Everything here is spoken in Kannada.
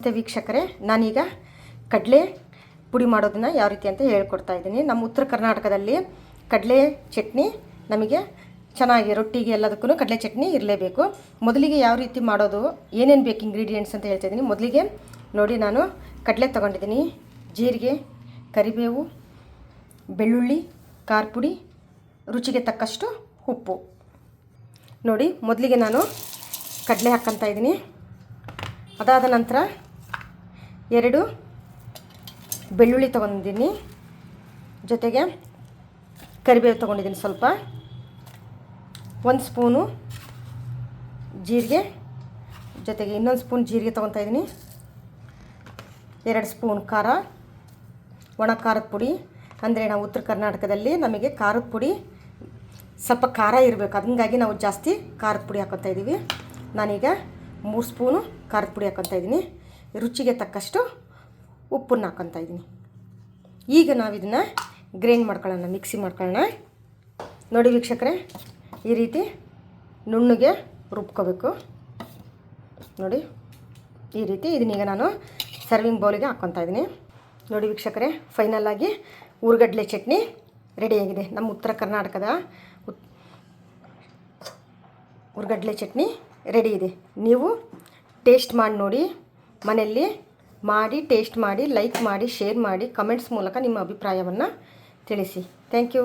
ಮತ್ತು ವೀಕ್ಷಕರೇ, ನಾನೀಗ ಕಡಲೆ ಪುಡಿ ಮಾಡೋದನ್ನ ಯಾವ ರೀತಿ ಅಂತ ಹೇಳ್ಕೊಡ್ತಾ ಇದ್ದೀನಿ. ನಮ್ಮ ಉತ್ತರ ಕರ್ನಾಟಕದಲ್ಲಿ ಕಡಲೆ ಚಟ್ನಿ ನಮಗೆ ಚೆನ್ನಾಗಿ ರೊಟ್ಟಿಗೆ ಎಲ್ಲದಕ್ಕೂ ಕಡಲೆ ಚಟ್ನಿ ಇರಲೇಬೇಕು. ಮೊದಲಿಗೆ ಯಾವ ರೀತಿ ಮಾಡೋದು, ಏನೇನು ಬೇಕು ಇಂಗ್ರೀಡಿಯೆಂಟ್ಸ್ ಅಂತ ಹೇಳ್ತಾ ಇದ್ದೀನಿ. ಮೊದಲಿಗೆ ನೋಡಿ, ನಾನು ಕಡಲೆ ತೊಗೊಂಡಿದ್ದೀನಿ. ಜೀರಿಗೆ, ಕರಿಬೇವು, ಬೆಳ್ಳುಳ್ಳಿ ಖಾರ ಪುಡಿ ರುಚಿಗೆ ತಕ್ಕಷ್ಟು ಉಪ್ಪು. ನೋಡಿ, ಮೊದಲಿಗೆ ನಾನು ಕಡಲೆ ಹಾಕ್ಕಂತ ಇದ್ದೀನಿ. ಅದಾದ ನಂತರ ಎರಡು ಬೆಳ್ಳುಳ್ಳಿ ತೊಗೊಂಡಿದ್ದೀನಿ. ಜೊತೆಗೆ ಕರಿಬೇವು ತೊಗೊಂಡಿದ್ದೀನಿ ಸ್ವಲ್ಪ. ಒಂದು ಸ್ಪೂನು ಜೀರಿಗೆ. ಜೊತೆಗೆ ಇನ್ನೊಂದು ಸ್ಪೂನ್ ಜೀರಿಗೆ ತೊಗೊತಾ ಇದ್ದೀನಿ. ಎರಡು ಸ್ಪೂನ್ ಖಾರ. ಒಣ ಖಾರದ ಪುಡಿ. ಅಂದರೆ ನಾವು ಉತ್ತರ ಕರ್ನಾಟಕದಲ್ಲಿ ನಮಗೆ ಖಾರದ ಪುಡಿ ಸ್ವಲ್ಪ ಖಾರ ಇರಬೇಕು. ಹಂಗಾಗಿ ನಾವು ಜಾಸ್ತಿ ಖಾರದ ಪುಡಿ ಹಾಕೊತಾ ಇದ್ದೀವಿ ನಾನೀಗ ಮೂರು ಸ್ಪೂನು ಖಾರದ ಪುಡಿ ಹಾಕೊತಾ ಇದ್ದೀನಿ ರುಚಿಗೆ ತಕ್ಕಷ್ಟು ಉಪ್ಪನ್ನು ಹಾಕೊತಾ ಇದ್ದೀನಿ. ಈಗ ನಾವು ಇದನ್ನು ಗ್ರೈಂಡ್ ಮಾಡ್ಕೊಳ್ಳೋಣ, ಮಿಕ್ಸಿ ಮಾಡ್ಕೊಳ್ಳೋಣ. ನೋಡಿ ವೀಕ್ಷಕರೇ, ಈ ರೀತಿ ನುಣ್ಣಗೆ ರುಬ್ಕೋಬೇಕು. ನೋಡಿ, ಈ ರೀತಿ ಇದನ್ನೀಗ ನಾನು ಸರ್ವಿಂಗ್ ಬೌಲಿಗೆ ಹಾಕ್ಕೊತಾ ಇದ್ದೀನಿ. ನೋಡಿ ವೀಕ್ಷಕರೇ ಫೈನಲ್ ಆಗಿ ಊರುಗಡ್ಲೆ ಚಟ್ನಿ ರೆಡಿಯಾಗಿದೆ ನಮ್ಮ ಉತ್ತರ ಕರ್ನಾಟಕದ ಉರ್ಗಡ್ಲೆ ಚಟ್ನಿ ರೆಡಿ ಇದೆ. ನೀವು ಟೇಸ್ಟ್ ಮಾಡಿ ನೋಡಿ. ಮನೆಯಲ್ಲಿ ಮಾಡಿ ಟೇಸ್ಟ್ ಮಾಡಿ ಲೈಕ್ ಮಾಡಿ ಶೇರ್ ಮಾಡಿ ಕಮೆಂಟ್ಸ್ ಮೂಲಕ ನಿಮ್ಮ ಅಭಿಪ್ರಾಯವನ್ನು ತಿಳಿಸಿ. Thank you